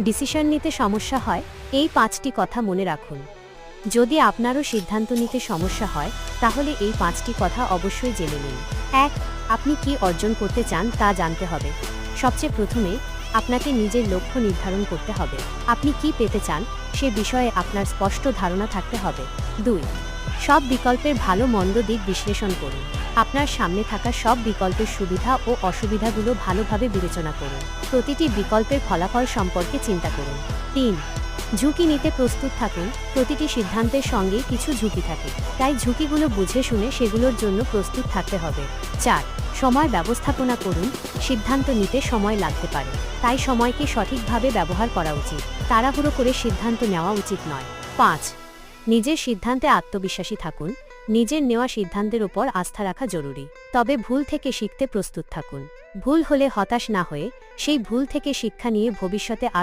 Decision নিতে সমস্যা হয়, এই পাঁচটি কথা মনে রাখুন। যদি আপনারও সিদ্ধান্ত নিতে সমস্যা হয়, তাহলে এই পাঁচটি কথা অবশ্যই জেনে নিন। এক, আপনি কি অর্জন করতে চান তা জানতে হবে। সবচেয়ে প্রথমে, আপনাকে নিজের লক্ষ্য নির্ধারণ করতে হবে। আপনি কি পেতে চান, সে বিষয়ে আপনার স্পষ্ট ধারণা থাকতে হবে। দুই, সব বিকল্পের ভালো মন্দ দিক বিশ্লেষণ করুন। আপনার সামনে থাকা সব বিকল্পের সুবিধা ও অসুবিধাগুলো ভালোভাবে বিবেচনা করুন। প্রতিটি বিকল্পের ফলাফল সম্পর্কে চিন্তা করুন। তিন, ঝুঁকি নিতে প্রস্তুত থাকুন। প্রতিটি সিদ্ধান্তের সঙ্গে কিছু ঝুঁকি থাকে। তাই ঝুঁকিগুলো বুঝে শুনে সেগুলোর জন্য প্রস্তুত থাকতে হবে। চার, সময় ব্যবস্থাপনা করুন। সিদ্ধান্ত নিতে সময় লাগতে পারে। তাই সময়কে সঠিকভাবে ব্যবহার করা উচিত। তাড়াহুড়ো করে সিদ্ধান্ত নেওয়া উচিত নয়। পাঁচ নিজের সিদ্ধান্তে আত্মবিশ্বাসী থাকুন, নিজের নেওয়া সিদ্ধান্তের উপর আস্থা রাখা জরুরি। তবে ভুল থেকে শিখতে প্রস্তুত থাকুন। ভুল হলে হতাশ না হয়ে সেই ভুল থেকে শিক্ষা নিয়ে ভবিষ্যতে